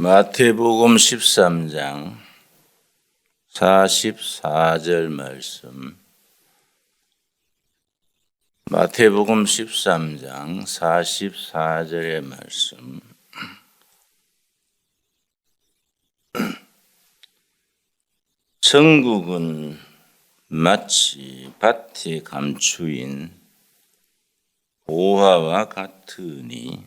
마태복음 13장 44절 말씀. 마태복음 13장 44절의 말씀. 천국은 마치 밭에 감추인 보화와 같으니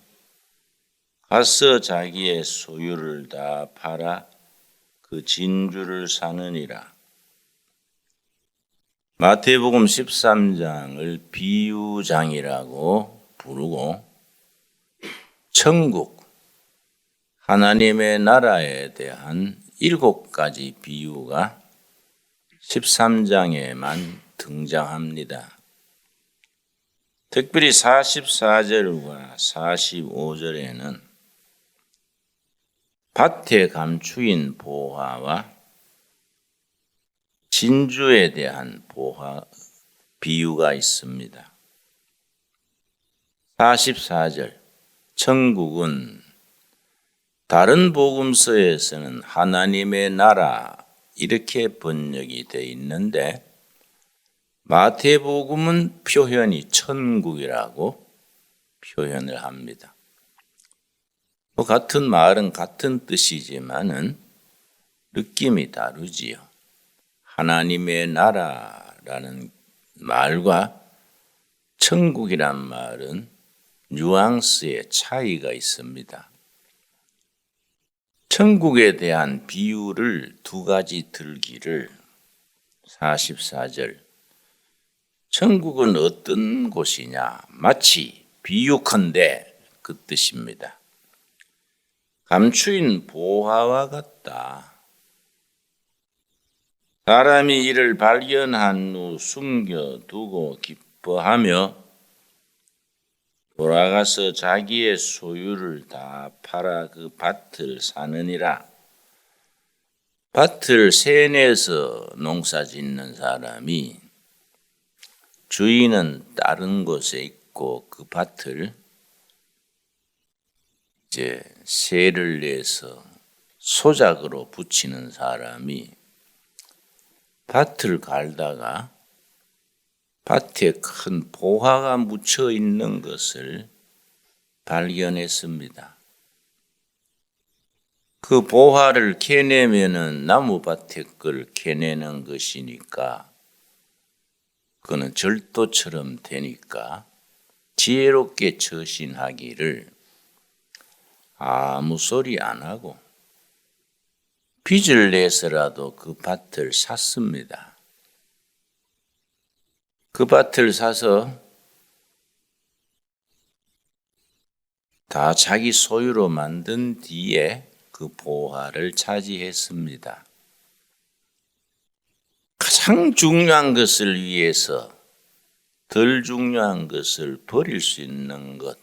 가서 자기의 소유를 다 팔아 그 진주를 사느니라. 마태복음 13장을 비유장이라고 부르고 천국 하나님의 나라에 대한 일곱 가지 비유가 13장에만 등장합니다. 특별히 44절과 45절에는 밭에 감추인 보화와 진주에 대한 보화 비유가 있습니다. 44절 천국은 다른 복음서에서는 하나님의 나라 이렇게 번역이 되어 있는데 마태복음은 표현이 천국이라고 표현을 합니다. 뭐 같은 말은 같은 뜻이지만은 느낌이 다르지요. 하나님의 나라라는 말과 천국이란 말은 뉘앙스의 차이가 있습니다. 천국에 대한 비유를 두 가지 들기를 44절 천국은 어떤 곳이냐 마치 비유컨대 그 뜻입니다. 감추인 보화와 같다. 사람이 이를 발견한 후 숨겨두고 기뻐하며 돌아가서 자기의 소유를 다 팔아 그 밭을 사느니라. 밭을 세내서 농사 짓는 사람이 주인은 다른 곳에 있고 그 밭을 이제 세를 내서 소작으로 붙이는 사람이 밭을 갈다가 밭에 큰 보화가 묻혀 있는 것을 발견했습니다. 그 보화를 캐내면은 나무밭에 걸 캐내는 것이니까 그는 절도처럼 되니까 지혜롭게 처신하기를 아무 소리 안 하고 빚을 내서라도 그 밭을 샀습니다. 그 밭을 사서 다 자기 소유로 만든 뒤에 그 보화를 차지했습니다. 가장 중요한 것을 위해서 덜 중요한 것을 버릴 수 있는 것,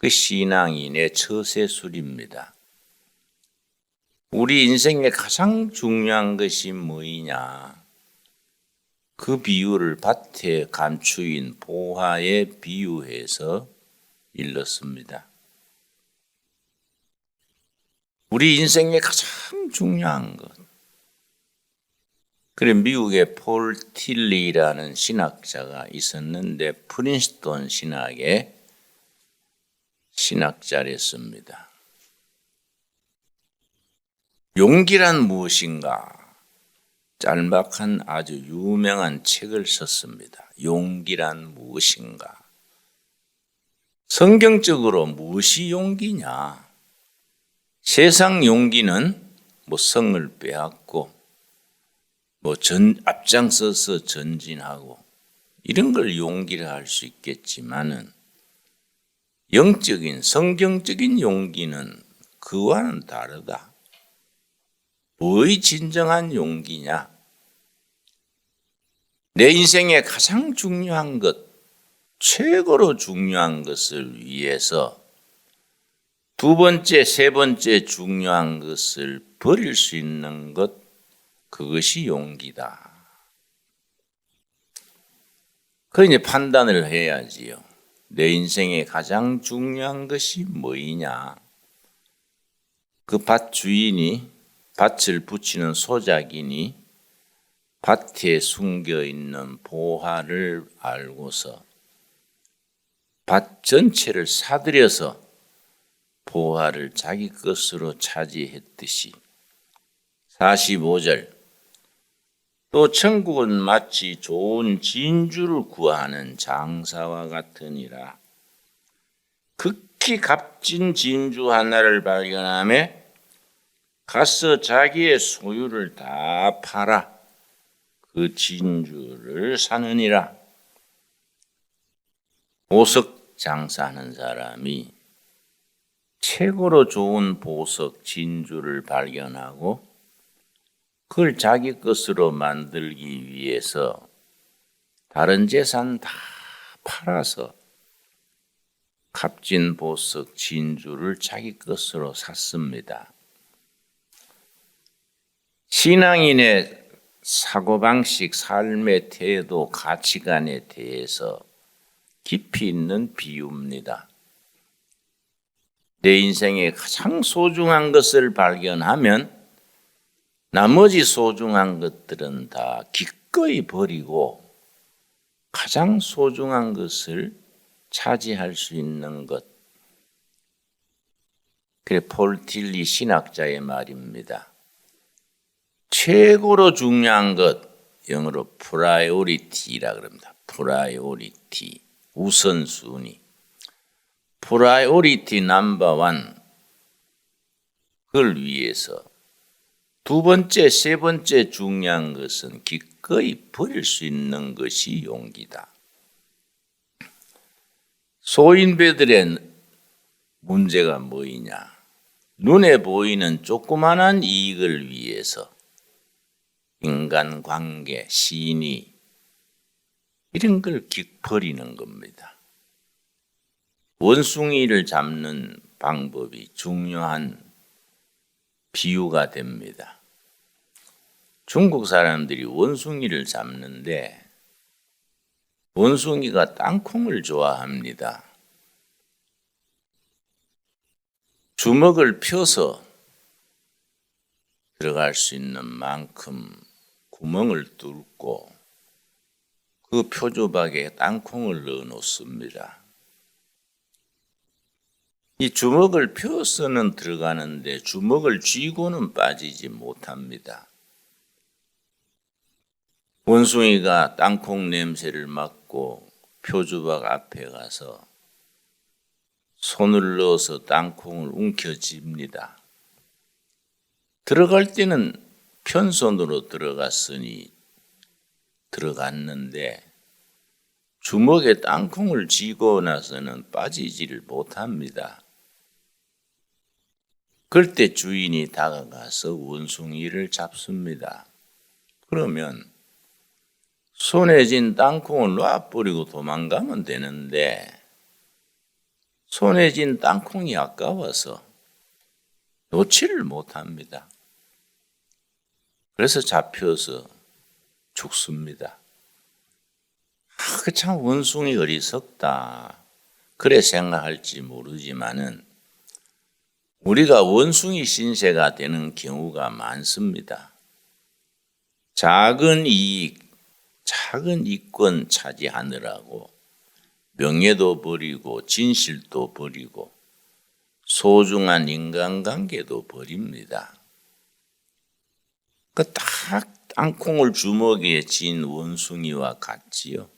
그 신앙인의 처세술입니다. 우리 인생에 가장 중요한 것이 뭐이냐? 그 비유를 밭에 감추인 보화에 비유해서 일렀습니다. 우리 인생에 가장 중요한 것. 그래 미국의 폴 틸리라는 신학자가 있었는데 프린스톤 신학의 신학자랬습니다. 용기란 무엇인가? 짤막한 아주 유명한 책을 썼습니다. 용기란 무엇인가? 성경적으로 무엇이 용기냐? 세상 용기는 뭐 성을 빼앗고 뭐 전, 앞장서서 전진하고 이런 걸 용기를 할수 있겠지만은 영적인 성경적인 용기는 그와는 다르다. 뭐의 진정한 용기냐? 내 인생의 가장 중요한 것, 최고로 중요한 것을 위해서 두 번째, 세 번째 중요한 것을 버릴 수 있는 것, 그것이 용기다. 그 이제 판단을 해야지요. 내 인생의 가장 중요한 것이 뭐이냐? 그 밭 주인이 밭을 붙이는 소작이니 밭에 숨겨 있는 보화를 알고서 밭 전체를 사들여서 보화를 자기 것으로 차지했듯이 45절 또 천국은 마치 좋은 진주를 구하는 장사와 같으니라 극히 값진 진주 하나를 발견함에 가서 자기의 소유를 다 팔아 그 진주를 사느니라. 보석 장사하는 사람이 최고로 좋은 보석 진주를 발견하고 그걸 자기 것으로 만들기 위해서 다른 재산 다 팔아서 값진 보석 진주를 자기 것으로 샀습니다. 신앙인의 사고방식, 삶의 태도, 가치관에 대해서 깊이 있는 비유입니다. 내 인생의 가장 소중한 것을 발견하면 나머지 소중한 것들은 다 기꺼이 버리고 가장 소중한 것을 차지할 수 있는 것. 그래 폴 틸리 신학자의 말입니다. 최고로 중요한 것 영어로 프라이오리티라 그럽니다. 프라이오리티 우선순위. 프라이오리티 넘버 원 그걸 위해서 두 번째, 세 번째 중요한 것은 기꺼이 버릴 수 있는 것이 용기다. 소인배들의 문제가 뭐이냐? 눈에 보이는 조그만한 이익을 위해서 인간관계, 신의 이런 걸 버리는 겁니다. 원숭이를 잡는 방법이 중요한 비유가 됩니다. 중국 사람들이 원숭이를 잡는데 원숭이가 땅콩을 좋아합니다. 주먹을 펴서 들어갈 수 있는 만큼 구멍을 뚫고 그 표주박에 땅콩을 넣어 놓습니다. 이 주먹을 펴서는 들어가는데 주먹을 쥐고는 빠지지 못합니다. 원숭이가 땅콩 냄새를 맡고 표주박 앞에 가서 손을 넣어서 땅콩을 움켜쥡니다. 들어갈 때는 편손으로 들어갔으니 들어갔는데 주먹에 땅콩을 쥐고 나서는 빠지지를 못합니다. 그때 주인이 다가가서 원숭이를 잡습니다. 그러면 손에 쥔 땅콩을 놔버리고 도망가면 되는데 손에 쥔 땅콩이 아까워서 놓지를 못합니다. 그래서 잡혀서 죽습니다. 아, 그 참 원숭이 어리석다. 그래 생각할지 모르지만은 우리가 원숭이 신세가 되는 경우가 많습니다. 작은 이익, 작은 이권 차지하느라고 명예도 버리고 진실도 버리고 소중한 인간관계도 버립니다. 그딱 땅콩을 주먹에 쥔 원숭이와 같지요.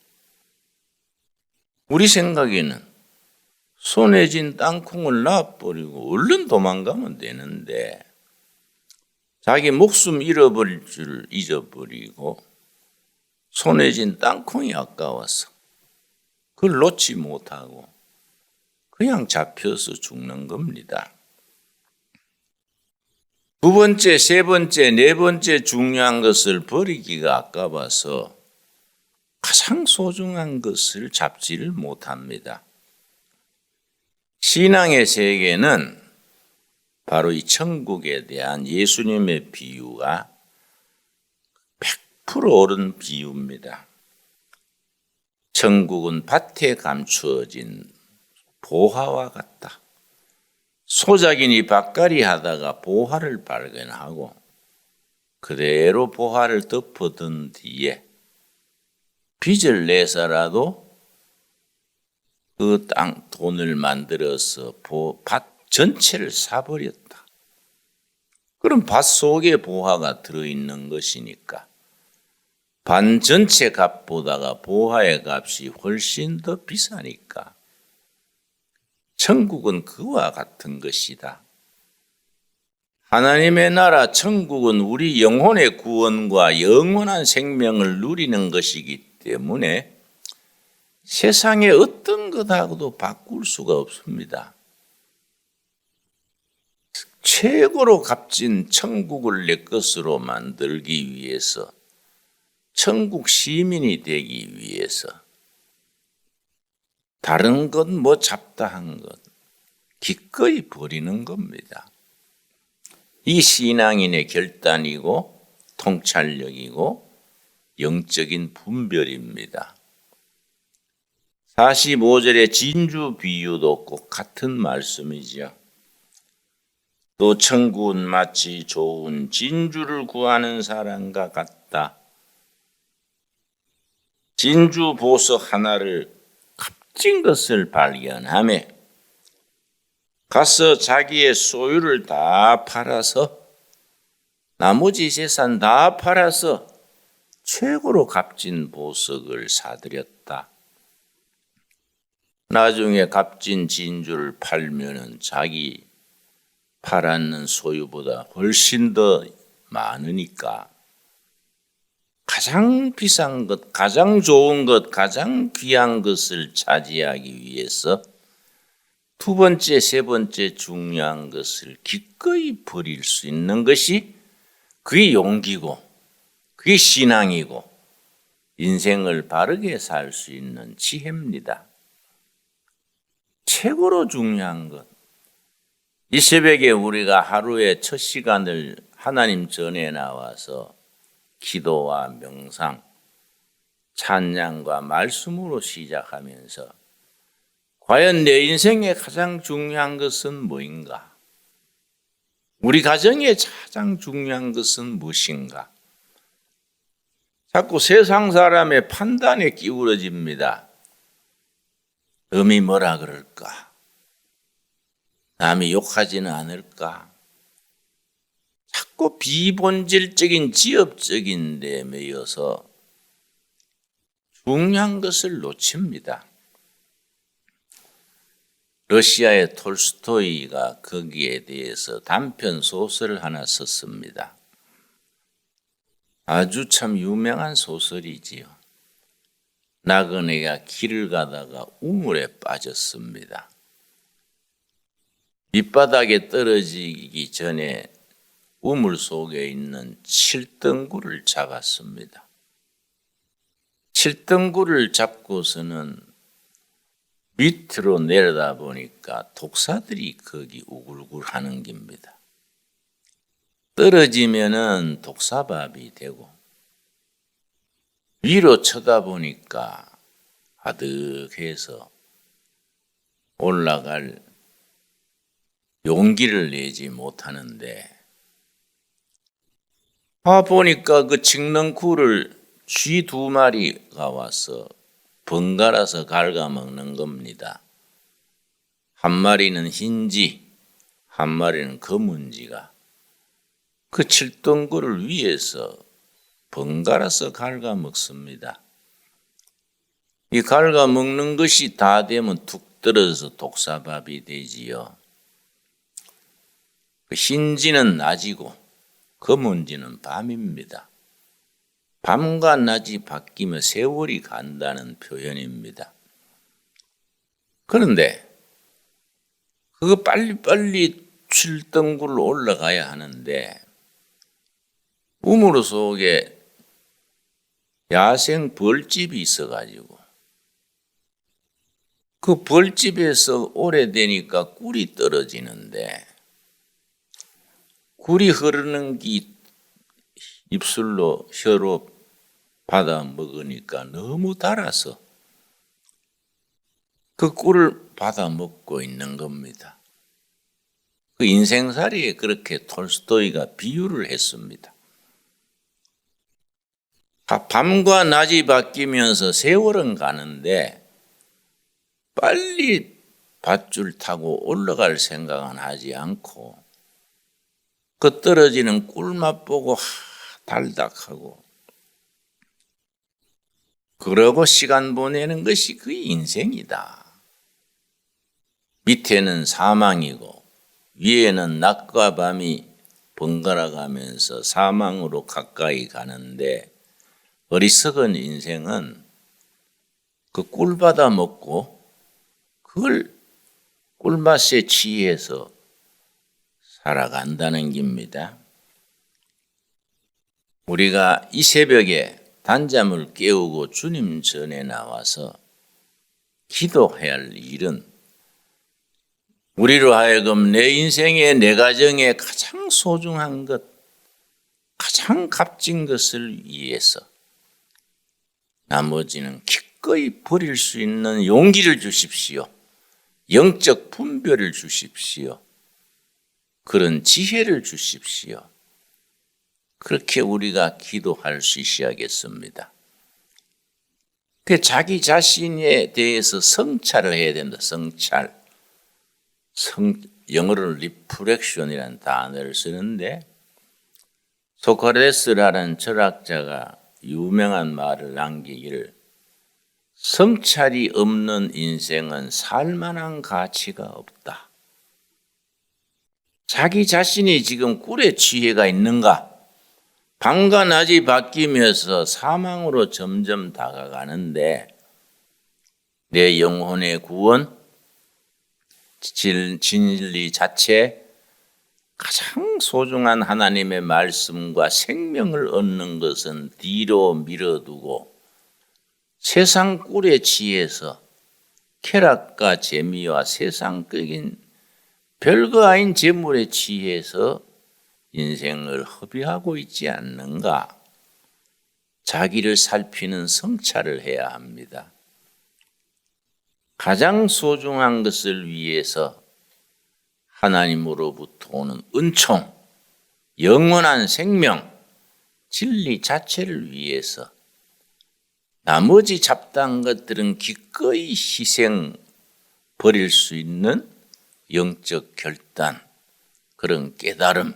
우리 생각에는 손에 쥔 땅콩을 놔버리고 얼른 도망가면 되는데 자기 목숨 잃어버릴 줄 잊어버리고 손에 쥔 땅콩이 아까워서 그걸 놓지 못하고 그냥 잡혀서 죽는 겁니다. 두 번째, 세 번째, 네 번째 중요한 것을 버리기가 아까워서 가장 소중한 것을 잡지를 못합니다. 신앙의 세계는 바로 이 천국에 대한 예수님의 비유가 100% 옳은 비유입니다. 천국은 밭에 감추어진 보화와 같다. 소작인이 밭갈이 하다가 보화를 발견하고 그대로 보화를 덮어둔 뒤에 빚을 내서라도 그 땅 돈을 만들어서 보- 밭 전체를 사버렸다. 그럼 밭 속에 보화가 들어있는 것이니까 반 전체 값보다가 보화의 값이 훨씬 더 비싸니까 천국은 그와 같은 것이다. 하나님의 나라 천국은 우리 영혼의 구원과 영원한 생명을 누리는 것이기 때문에 세상의 어떤 것하고도 바꿀 수가 없습니다. 최고로 값진 천국을 내 것으로 만들기 위해서 천국 시민이 되기 위해서 다른 것뭐 잡다한 것 기꺼이 버리는 겁니다. 이 신앙인의 결단이고 통찰력이고 영적인 분별입니다. 45절의 진주 비유도 꼭 같은 말씀이지요. 또 천국은 마치 좋은 진주를 구하는 사람과 같다. 진주 보석 하나를 값진 것을 발견함에 가서 자기의 소유를 다 팔아서 나머지 재산 다 팔아서 최고로 값진 보석을 사들였다. 나중에 값진 진주를 팔면은 자기 팔았는 소유보다 훨씬 더 많으니까 가장 비싼 것, 가장 좋은 것, 가장 귀한 것을 차지하기 위해서 두 번째, 세 번째 중요한 것을 기꺼이 버릴 수 있는 것이 그게 용기고, 그게 신앙이고, 인생을 바르게 살 수 있는 지혜입니다. 최고로 중요한 것. 이 새벽에 우리가 하루의 첫 시간을 하나님 전에 나와서 기도와 명상, 찬양과 말씀으로 시작하면서 과연 내 인생의 가장 중요한 것은 뭐인가? 우리 가정의 가장 중요한 것은 무엇인가? 자꾸 세상 사람의 판단에 기울어집니다. 음이 뭐라 그럴까? 남이 욕하지는 않을까? 자꾸 비본질적인 지엽적인 데 매여서 중요한 것을 놓칩니다. 러시아의 톨스토이가 거기에 대해서 단편 소설을 하나 썼습니다. 아주 참 유명한 소설이지요. 나그네가 길을 가다가 우물에 빠졌습니다. 밑바닥에 떨어지기 전에 우물 속에 있는 칠등구를 잡았습니다. 칠등구를 잡고서는 밑으로 내려다 보니까 독사들이 거기 우글우글 하는 겁니다. 떨어지면은 독사밥이 되고 위로 쳐다보니까 아득해서 올라갈 용기를 내지 못하는데 아 보니까 그 칡는 쥐두 마리가 와서 번갈아서 갉아먹는 겁니다. 한 마리는 흰지, 한 마리는 검은지가 그 칠덩굴을 위에서 번갈아서 갉아 먹습니다. 이 갉아 먹는 것이 다 되면 툭 떨어져서 독사밥이 되지요. 그 흰지는 낮이고 검은지는 밤입니다. 밤과 낮이 바뀌며 세월이 간다는 표현입니다. 그런데 그거 빨리빨리 17등굴 올라가야 하는데 우물 속에 야생 벌집이 있어가지고 그 벌집에서 오래되니까 꿀이 떨어지는데 꿀이 흐르는 게 입술로 혀로 받아 먹으니까 너무 달아서 그 꿀을 받아 먹고 있는 겁니다. 그 인생살이에 그렇게 톨스토이가 비유를 했습니다. 아, 밤과 낮이 바뀌면서 세월은 가는데 빨리 밧줄 타고 올라갈 생각은 하지 않고 그 떨어지는 꿀맛 보고 하, 달닥하고 그러고 시간 보내는 것이 그 인생이다. 밑에는 사망이고 위에는 낮과 밤이 번갈아 가면서 사망으로 가까이 가는데 어리석은 인생은 그 꿀 받아 먹고 그걸 꿀맛에 취해서 살아간다는 겁니다. 우리가 이 새벽에 단잠을 깨우고 주님 전에 나와서 기도해야 할 일은 우리로 하여금 내 인생에 내 가정에 가장 소중한 것, 가장 값진 것을 위해서 나머지는 기꺼이 버릴 수 있는 용기를 주십시오. 영적 분별을 주십시오. 그런 지혜를 주십시오. 그렇게 우리가 기도할 수 있어야겠습니다. 그 자기 자신에 대해서 성찰을 해야 된다. 성찰. 성, 영어로는 리프렉션이라는 단어를 쓰는데 소크라테스라는 철학자가 유명한 말을 남기기를 성찰이 없는 인생은 살만한 가치가 없다. 자기 자신이 지금 꿀에 취해가 있는가? 밤과 낮이 바뀌면서 사망으로 점점 다가가는데 내 영혼의 구원, 진, 진리 자체, 가장 소중한 하나님의 말씀과 생명을 얻는 것은 뒤로 밀어두고 세상 꿀에 취해서 쾌락과 재미와 세상적인 별거 아닌 재물에 취해서 인생을 허비하고 있지 않는가? 자기를 살피는 성찰을 해야 합니다. 가장 소중한 것을 위해서 하나님으로부터 오는 은총, 영원한 생명, 진리 자체를 위해서 나머지 잡다한 것들은 기꺼이 희생 버릴 수 있는 영적 결단, 그런 깨달음,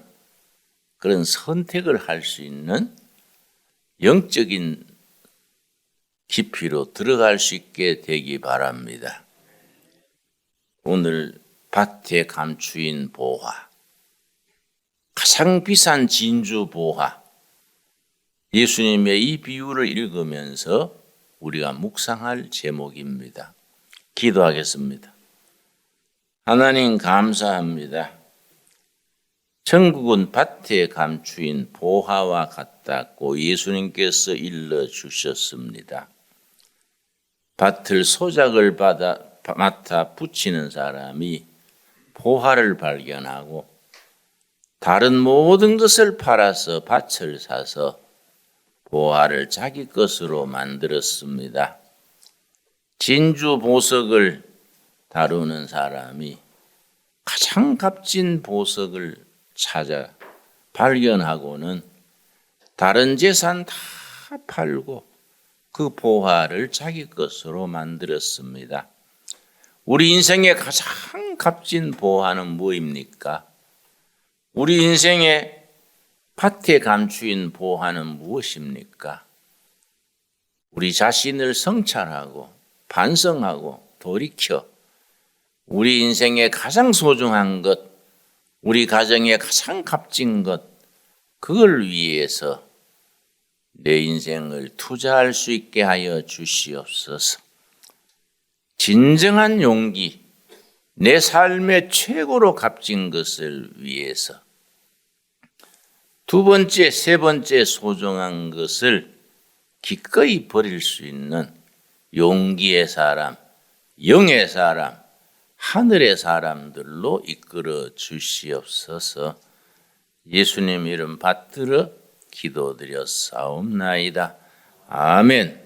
그런 선택을 할 수 있는 영적인 깊이로 들어갈 수 있게 되기 바랍니다. 오늘 밭에 감추인 보화, 가장 비싼 진주 보화, 예수님의 이 비유를 읽으면서 우리가 묵상할 제목입니다. 기도하겠습니다. 하나님 감사합니다. 천국은 밭에 감추인 보화와 같다고 예수님께서 일러 주셨습니다. 밭을 소작을 받아 맡아 붙이는 사람이 보화를 발견하고 다른 모든 것을 팔아서 밭을 사서 보화를 자기 것으로 만들었습니다. 진주 보석을 다루는 사람이 가장 값진 보석을 찾아 발견하고는 다른 재산 다 팔고 그 보화를 자기 것으로 만들었습니다. 우리 인생의 가장 값진 보화는 무엇입니까? 우리 인생의 밭에 감추인 보화는 무엇입니까? 우리 자신을 성찰하고 반성하고 돌이켜 우리 인생의 가장 소중한 것, 우리 가정의 가장 값진 것, 그걸 위해서 내 인생을 투자할 수 있게 하여 주시옵소서. 진정한 용기, 내 삶의 최고로 값진 것을 위해서 두 번째, 세 번째 소중한 것을 기꺼이 버릴 수 있는 용기의 사람, 영의 사람, 하늘의 사람들로 이끌어 주시옵소서. 예수님 이름 받들어 기도드렸사옵나이다. 아멘.